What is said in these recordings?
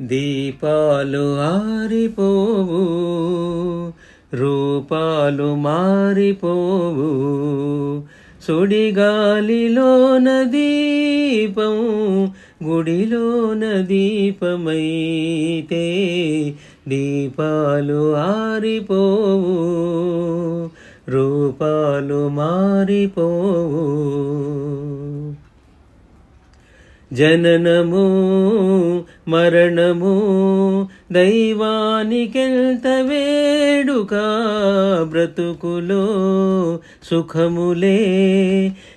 దీపాలు ఆరిపోవు రూపాలు మారిపోవు. సుడిగాలిలోన దీపం గుడిలోన దీపమైతే దీపాలు ఆరిపోవు రూపాలు మారిపోవు. జననము మరణము దైవానికెల్త వేడుక బ్రతుకులో సుఖములే.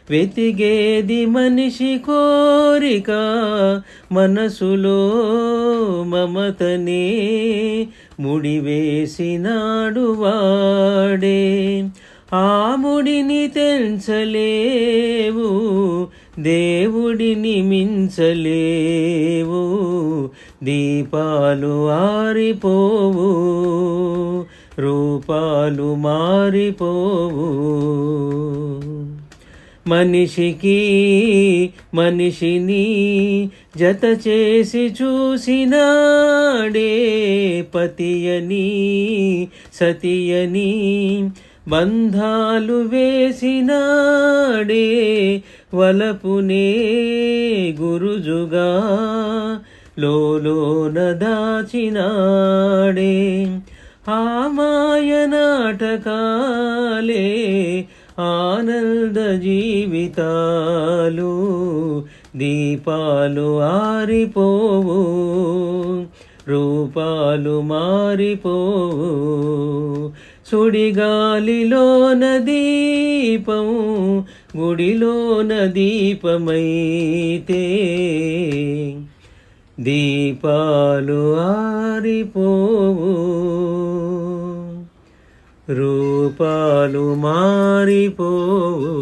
వెతిగేది మనిషి కోరిక మనసులో మమతనే. ముడివేసినాడు వాడే. ఆ ముడిని తెంచలేవు దేవుడిని మించలేవు దీపాలు ఆరిపోవు రూపాలు మారిపోవు. మనిషికి మనిషిని జత చేసి చూసినాడే పతియని సతియని బంధాలు వేసినాడే వలపునే గురుజుగా లోలోన దాచినాడే. ఆ మాయ నాటకాలే ఆనంద జీవితాలు దీపాలు ఆరిపోవు రూపాలు మారిపోవు. సుడిగాలిలోన దీపం గుడిలోన దీపమైతే దీపాలు ఆరిపోవు. రూపాలు మారిపోవు.